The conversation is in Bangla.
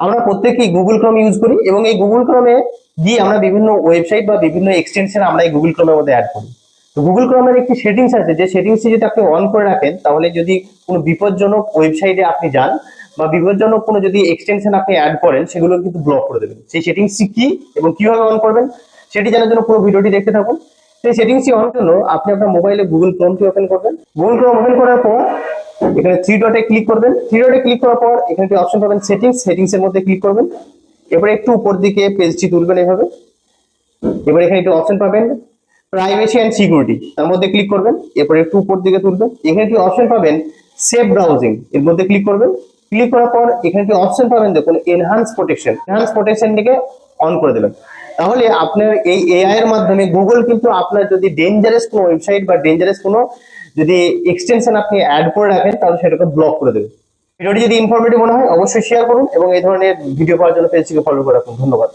আমরা প্রত্যেকেই গুগল ক্রোম ইউজ করি এবং এই গুগল ক্রোমে গিয়ে আমরা বিভিন্ন ওয়েবসাইট বা বিভিন্ন এক্সটেনশন আমরা এই গুগল ক্রোমের মধ্যে অ্যাড করি। তো গুগল ক্রোমের একটি সেটিংস আছে, যে সেটিংসটি যদি আপনি অন করে রাখেন, তাহলে যদি কোনো বিপজ্জনক ওয়েবসাইটে আপনি যান বা বিপজ্জনক কোনো যদি এক্সটেনশন আপনি অ্যাড করেন, সেগুলো কিন্তু ব্লক করে দেবেন। সেই সেটিংসটি কি এবং কীভাবে অন করবেন, সেটি জানার জন্য পুরো ভিডিওটি দেখতে থাকুন। সেই সেটিংসটি অন জন্য আপনি আপনার মোবাইলে গুগল ক্রোমটি ওপেন করবেন। গুগল ক্রোম ওপেন করার পর এখানে থ্রি ডটে ক্লিক করবেন। থ্রি ডটে ক্লিক করার পর এখানে একটি অপশন পাবেন সেটিংস সেটিংস এর মধ্যে ক্লিক করবেন। এবারে একটু উপর দিকে পেজটি তুলবেন এভাবে। এবার এখানে একটু অপশন পাবেন প্রাইভেসি অ্যান্ড সিকিউরিটি তার মধ্যে ক্লিক করবেন। এরপরে একটু উপর দিকে তুলবেন। এখানে একটি অপশন পাবেন সেফ ব্রাউজিং এর মধ্যে ক্লিক করবেন। ক্লিক করার পর এখানে একটি অপশন পাবেন, দেখুন এনহান্স প্রোটেকশন এনহান্স প্রোটেকশন প্রোটেকশনটিকে অন করে দেবেন। তাহলে আপনার এই এআই এর মাধ্যমে গুগল কিন্তু আপনার যদি ডেঞ্জারাস কোনো ওয়েবসাইট বা ডেঞ্জারাস কোনো যদি এক্সটেনশন আপনি অ্যাড করে রাখেন, তাহলে সেটাকে ব্লক করে দেবে ভিডিওটি যদি ইনফরমেটিভ মনে হয়, অবশ্যই শেয়ার করুন এবং এই ধরনের ভিডিও পাওয়ার জন্য পেজটিকে ফলো করে রাখুন। ধন্যবাদ।